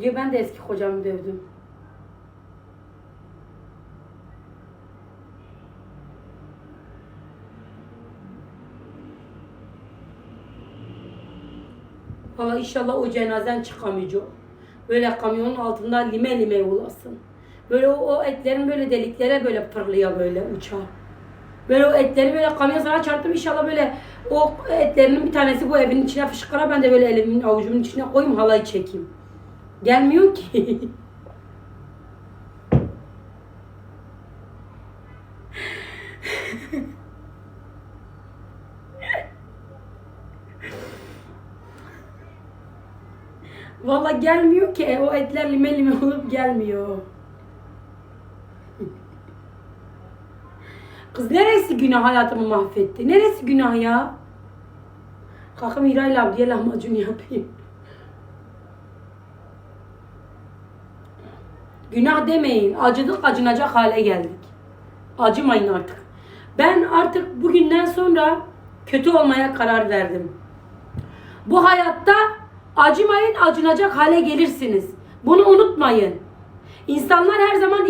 Diyor ben de eski kocamı dövdüm. Valla inşallah o cenazen çıkamayacak. Böyle kamyonun altında lime lime olasın. Böyle o, o etlerin böyle deliklere böyle pırlıyor böyle uçar. Böyle o etleri böyle kamyon sana çarptım inşallah böyle o etlerinin bir tanesi bu evin içine fışkıra ben de böyle elimin avucumun içine koyayım halayı çekeyim. Gelmiyor ki. Valla gelmiyor ki o etler lime lime olup gelmiyor. Kız neresi günah hayatımı mahvetti? Neresi günah ya? Kalkım Hira'yla abiye lahmacun yapayım. Günah demeyin. Acıdık acınacak hale geldik. Acımayın artık. Ben artık bugünden sonra kötü olmaya karar verdim. Bu hayatta acımayın acınacak hale gelirsiniz. Bunu unutmayın. İnsanlar her zaman